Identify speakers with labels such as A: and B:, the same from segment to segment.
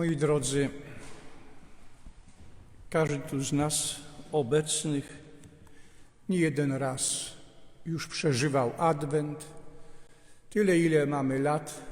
A: Moi drodzy, każdy tu z nas obecnych nie jeden raz już przeżywał Adwent, tyle ile mamy lat,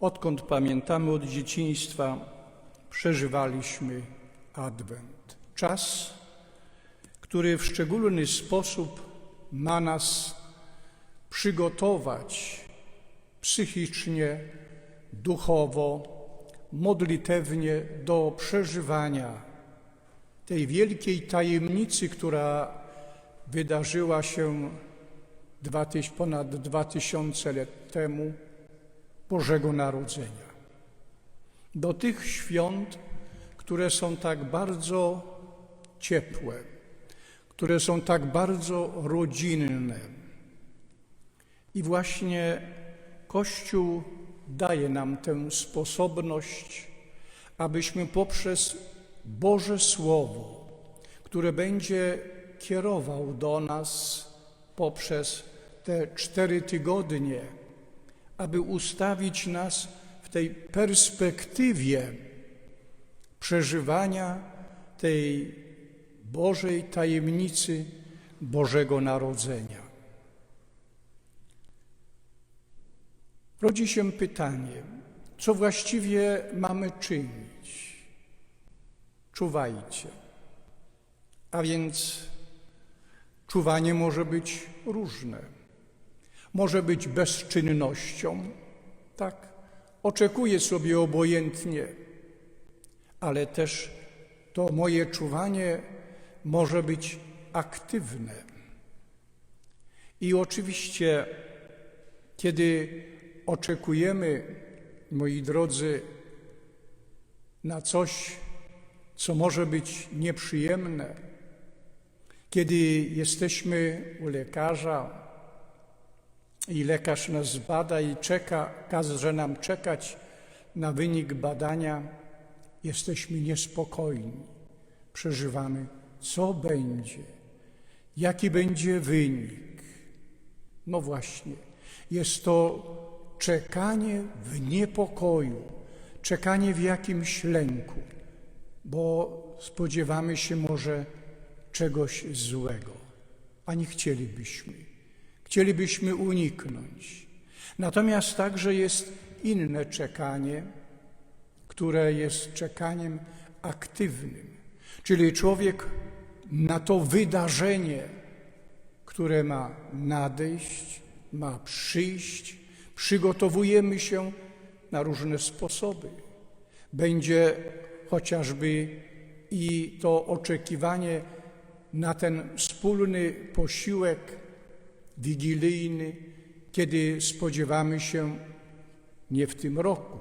A: odkąd pamiętamy od dzieciństwa, przeżywaliśmy Adwent. Czas, który w szczególny sposób ma nas przygotować psychicznie, duchowo, modlitewnie do przeżywania tej wielkiej tajemnicy, która wydarzyła się dwa ponad dwa tysiące lat temu Bożego Narodzenia. Do tych świąt, które są tak bardzo ciepłe, które są tak bardzo rodzinne. I właśnie Kościół daje nam tę sposobność, abyśmy poprzez Boże Słowo, które będzie kierował do nas poprzez te cztery tygodnie, aby ustawić nas w tej perspektywie przeżywania tej Bożej tajemnicy Bożego Narodzenia. Rodzi się pytanie, co właściwie mamy czynić? Czuwajcie. A więc czuwanie może być różne. Może być bezczynnością, tak, oczekuję sobie obojętnie, ale też to moje czuwanie może być aktywne. I oczywiście, kiedy oczekujemy, moi drodzy, na coś, co może być nieprzyjemne, kiedy jesteśmy u lekarza i lekarz nas bada i czeka, każe nam czekać na wynik badania, jesteśmy niespokojni. Przeżywamy, co będzie, jaki będzie wynik. No właśnie, jest to czekanie w niepokoju, czekanie w jakimś lęku, bo spodziewamy się może czegoś złego, a nie chcielibyśmy. Chcielibyśmy uniknąć. Natomiast także jest inne czekanie, które jest czekaniem aktywnym, czyli człowiek na to wydarzenie, które ma nadejść, ma przyjść, przygotowujemy się na różne sposoby. Będzie chociażby i to oczekiwanie na ten wspólny posiłek wigilijny, kiedy spodziewamy się nie w tym roku,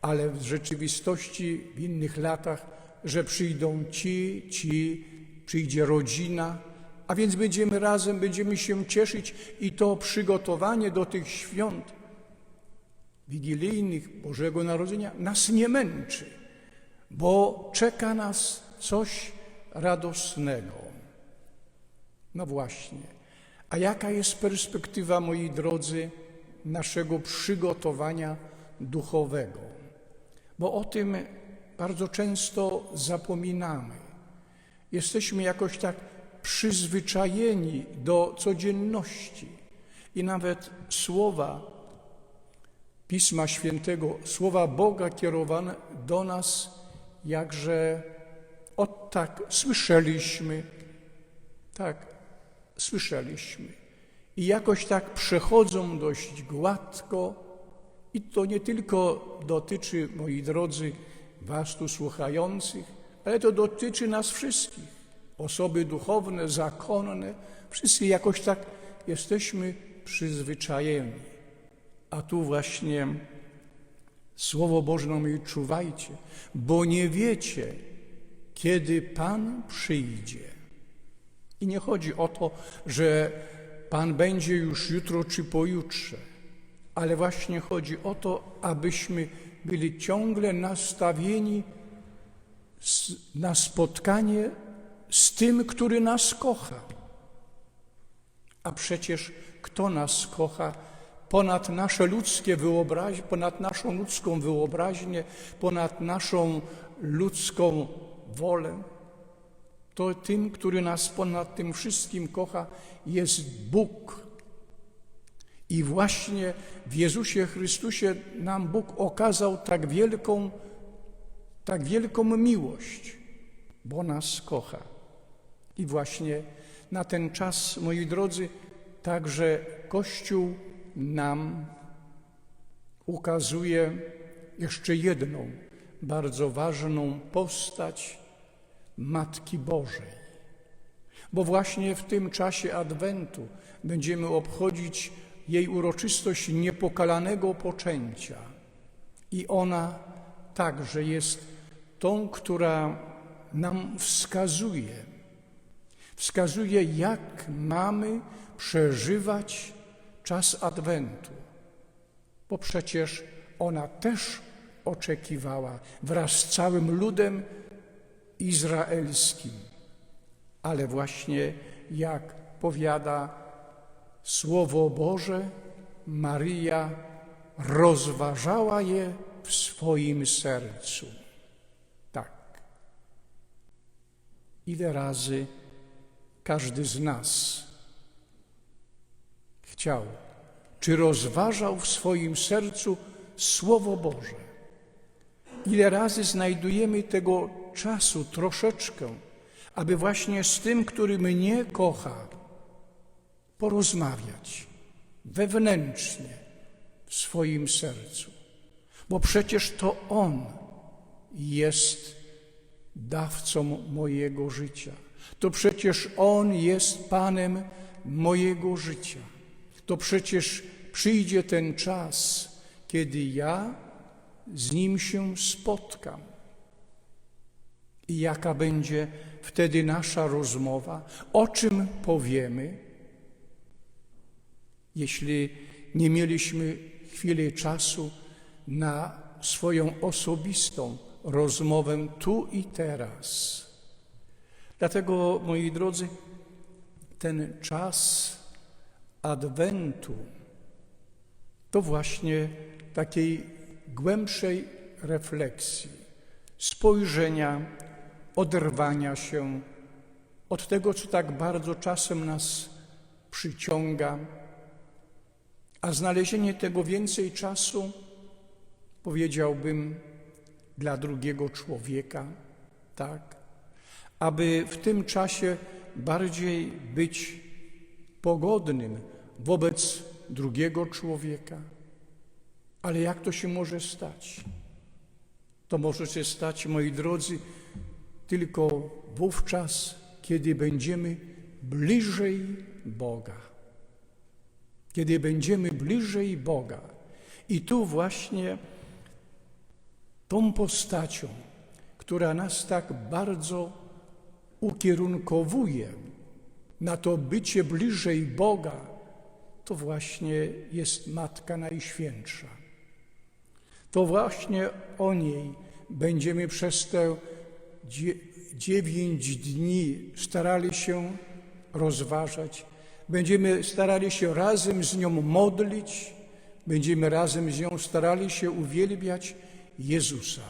A: ale w rzeczywistości w innych latach, że przyjdą ci, ci, przyjdzie rodzina, a więc będziemy razem, będziemy się cieszyć i to przygotowanie do tych świąt wigilijnych Bożego Narodzenia nas nie męczy, bo czeka nas coś radosnego. No właśnie. A jaka jest perspektywa, moi drodzy, naszego przygotowania duchowego? Bo o tym bardzo często zapominamy. Jesteśmy jakoś tak przyzwyczajeni do codzienności i nawet słowa Pisma Świętego, słowa Boga kierowane do nas, jakże od tak słyszeliśmy, tak, słyszeliśmy. I jakoś tak przechodzą dość gładko, i to nie tylko dotyczy, moi drodzy, Was tu słuchających, ale to dotyczy nas wszystkich. Osoby duchowne, zakonne, wszyscy jakoś tak jesteśmy przyzwyczajeni. A tu właśnie Słowo Boże mówi, czuwajcie, bo nie wiecie, kiedy Pan przyjdzie. I nie chodzi o to, że Pan będzie już jutro czy pojutrze, ale właśnie chodzi o to, abyśmy byli ciągle nastawieni na spotkanie z tym, który nas kocha. A przecież kto nas kocha? ponad nasze ludzkie wyobraźnie, ponad naszą ludzką wyobraźnię, ponad naszą ludzką wolę. To tym, który nas ponad tym wszystkim kocha, jest Bóg. I właśnie w Jezusie Chrystusie nam Bóg okazał tak wielką, tak wielką miłość, bo nas kocha. I właśnie na ten czas, moi drodzy, także Kościół nam ukazuje jeszcze jedną bardzo ważną postać Matki Bożej. Bo właśnie w tym czasie Adwentu będziemy obchodzić jej uroczystość niepokalanego poczęcia. I ona także jest tą, która nam wskazuje, wskazuje, jak mamy przeżywać czas Adwentu, bo przecież ona też oczekiwała wraz z całym ludem izraelskim. Ale właśnie jak powiada Słowo Boże, Maryja rozważała je w swoim sercu. Tak. Ile razy każdy z nas chciał, czy rozważał w swoim sercu Słowo Boże. Ile razy znajdujemy tego czasu troszeczkę, aby właśnie z tym, który mnie kocha, porozmawiać wewnętrznie w swoim sercu. Bo przecież to On jest dawcą mojego życia. To przecież On jest Panem mojego życia. To przecież przyjdzie ten czas, kiedy ja z Nim się spotkam. I jaka będzie wtedy nasza rozmowa, o czym powiemy, jeśli nie mieliśmy chwili czasu na swoją osobistą rozmowę tu i teraz. Dlatego, moi drodzy, ten czas Adwentu to właśnie takiej głębszej refleksji, spojrzenia, oderwania się od tego, co tak bardzo czasem nas przyciąga, a znalezienie tego więcej czasu, powiedziałbym, dla drugiego człowieka, tak, aby w tym czasie bardziej być pogodnym wobec drugiego człowieka. Ale jak to się może stać? To może się stać, moi drodzy, tylko wówczas, kiedy będziemy bliżej Boga. Kiedy będziemy bliżej Boga. I tu właśnie tą postacią, która nas tak bardzo ukierunkowuje na to bycie bliżej Boga, to właśnie jest Matka Najświętsza. To właśnie o niej będziemy przez te dziewięć dni starali się rozważać. Będziemy starali się razem z nią modlić, będziemy razem z nią starali się uwielbiać Jezusa,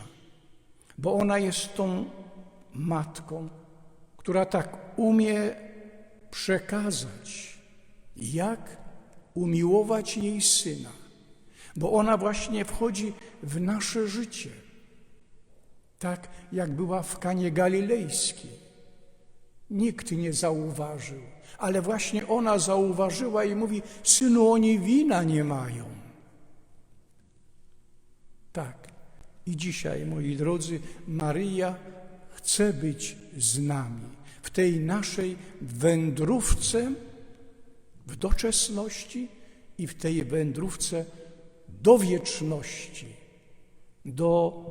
A: bo ona jest tą matką, która tak umie przekazać, jak umiłować jej syna, bo ona właśnie wchodzi w nasze życie, tak jak była w Kanie Galilejskiej. Nikt nie zauważył, ale właśnie ona zauważyła i mówi: Synu, oni wina nie mają. Tak. I dzisiaj, moi drodzy, Maryja chce być z nami w tej naszej wędrówce w doczesności i w tej wędrówce do wieczności, do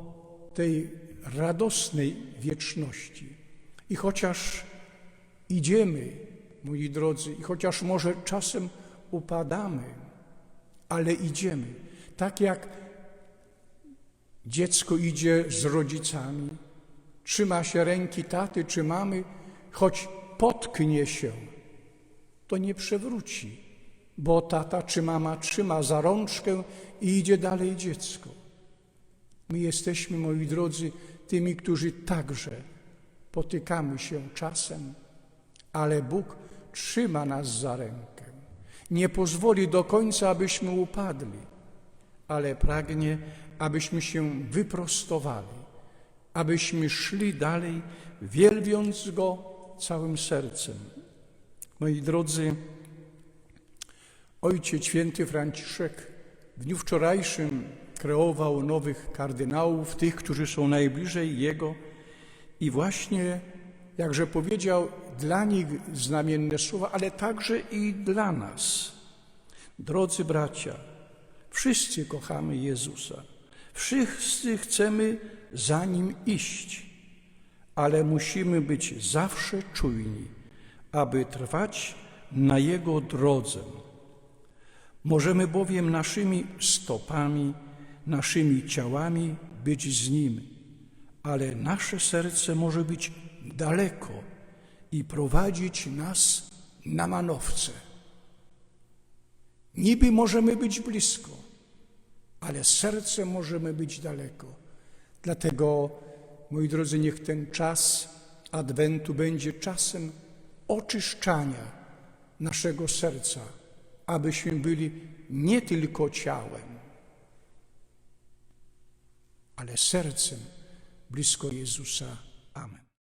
A: tej radosnej wieczności. I chociaż idziemy, moi drodzy, i chociaż może czasem upadamy, ale idziemy, tak jak dziecko idzie z rodzicami, trzyma się ręki taty czy mamy, choć potknie się, to nie przewróci, bo tata czy mama trzyma za rączkę i idzie dalej dziecko. My jesteśmy, moi drodzy, tymi, którzy także potykamy się czasem, ale Bóg trzyma nas za rękę. Nie pozwoli do końca, abyśmy upadli, ale pragnie, abyśmy się wyprostowali, abyśmy szli dalej, wielbiąc Go całym sercem. Moi drodzy, Ojciec Święty Franciszek w dniu wczorajszym kreował nowych kardynałów, tych, którzy są najbliżej Jego i właśnie, jakże powiedział, dla nich znamienne słowa, ale także i dla nas. Drodzy bracia, wszyscy kochamy Jezusa, wszyscy chcemy za Nim iść, ale musimy być zawsze czujni, aby trwać na Jego drodze. Możemy bowiem naszymi stopami, naszymi ciałami być z Nim, ale nasze serce może być daleko i prowadzić nas na manowce. Niby możemy być blisko, ale serce możemy być daleko. Dlatego, moi drodzy, niech ten czas Adwentu będzie czasem oczyszczania naszego serca, abyśmy byli nie tylko ciałem, ale sercem blisko Jezusa. Amen.